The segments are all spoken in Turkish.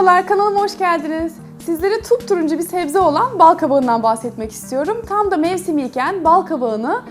Merhabalar, kanalıma hoş geldiniz. Sizlere turuncu bir sebze olan bal kabağından bahsetmek istiyorum. Tam da mevsimiyken bal kabağını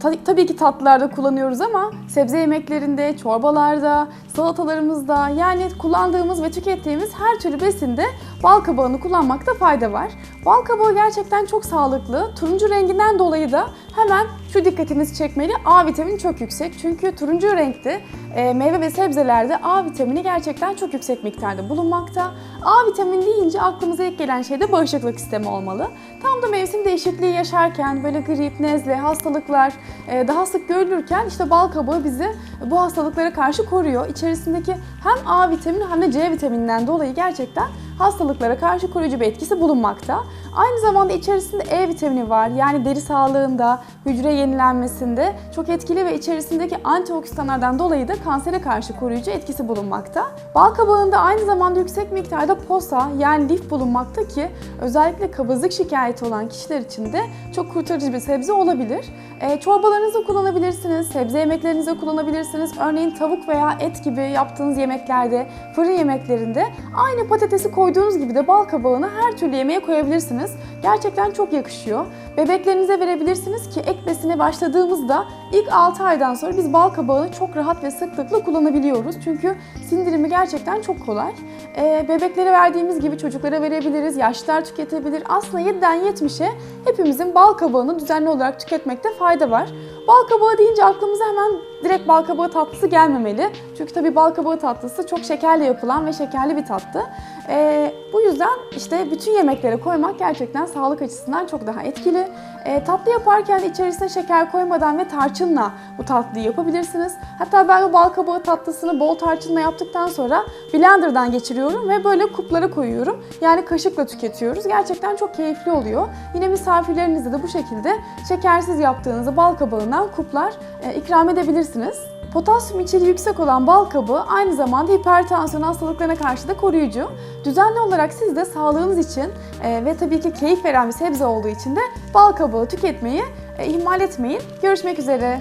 ta- tabii ki tatlılarda kullanıyoruz ama sebze yemeklerinde, çorbalarda, salatalarımızda yani kullandığımız ve tükettiğimiz her türlü besinde bal kabağını kullanmakta fayda var. Bal kabağı gerçekten çok sağlıklı. Turuncu renginden dolayı da hemen şu dikkatinizi çekmeli. A vitamini çok yüksek. Çünkü turuncu renkte e, meyve ve sebzelerde A vitamini gerçekten çok yüksek miktarda bulunmakta. A vitamini deyince aklımıza ilk gelen şey de bağışıklık sistemi olmalı. Tam da mevsim değişikliği yaşarken böyle grip, nezle, hastalıklar e, daha sık görülürken işte bal kabağı bizi bu hastalıklara karşı koruyor. İçerisindeki hem A vitamini hem de C vitamininden dolayı gerçekten hastalıklara karşı koruyucu bir etkisi bulunmakta. Aynı zamanda içerisinde E vitamini var. Yani deri sağlığında, hücre yenilenmesinde çok etkili ve içerisindeki antioksidanlardan dolayı da kansere karşı koruyucu etkisi bulunmakta. Bal kabağında aynı zamanda yüksek miktarda posa yani lif bulunmakta ki özellikle kabızlık şikayeti olan kişiler için de çok kurtarıcı bir sebze olabilir. E, çorbalarınızda kullanabilirsiniz, sebze yemeklerinizde kullanabilirsiniz. Örneğin tavuk veya et gibi yaptığınız yemeklerde, fırın yemeklerinde aynı patatesi koyduğunuz gibi de bal kabağını her türlü yemeğe koyabilirsiniz. Gerçekten çok yakışıyor. Bebeklerinize verebilirsiniz ki ek besine başladığımızda ilk 6 aydan sonra biz bal kabağını çok rahat ve sıklıkla kullanabiliyoruz. Çünkü sindirimi gerçekten çok kolay. Ee, bebeklere verdiğimiz gibi çocuklara verebiliriz, yaşlılar tüketebilir. Aslında 7'den 70'e hepimizin bal kabağını düzenli olarak tüketmekte fayda var. Bal kabağı deyince aklımıza hemen direkt bal kabağı tatlısı gelmemeli. Çünkü tabii bal kabağı tatlısı çok şekerle yapılan ve şekerli bir tatlı. Ee, bu yüzden işte bütün yemeklere koymak gerçekten sağlık açısından çok daha etkili. Ee, tatlı yaparken içerisine şeker koymadan ve tarçınla bu tatlıyı yapabilirsiniz. Hatta ben bu bal kabağı tatlısını bol tarçınla yaptıktan sonra blenderdan geçiriyorum ve böyle kuplara koyuyorum. Yani kaşıkla tüketiyoruz. Gerçekten çok keyifli oluyor. Yine misafirlerinize de bu şekilde şekersiz yaptığınızı bal kabağından kuplar e, ikram edebilirsiniz. Potasyum içeriği yüksek olan bal kabağı aynı zamanda hipertansiyon hastalıklarına karşı da koruyucu. Düzenli olarak siz de sağlığınız için e, ve tabii ki keyif veren bir sebze olduğu için de bal kabağı tüketmeyi e, ihmal etmeyin. Görüşmek üzere.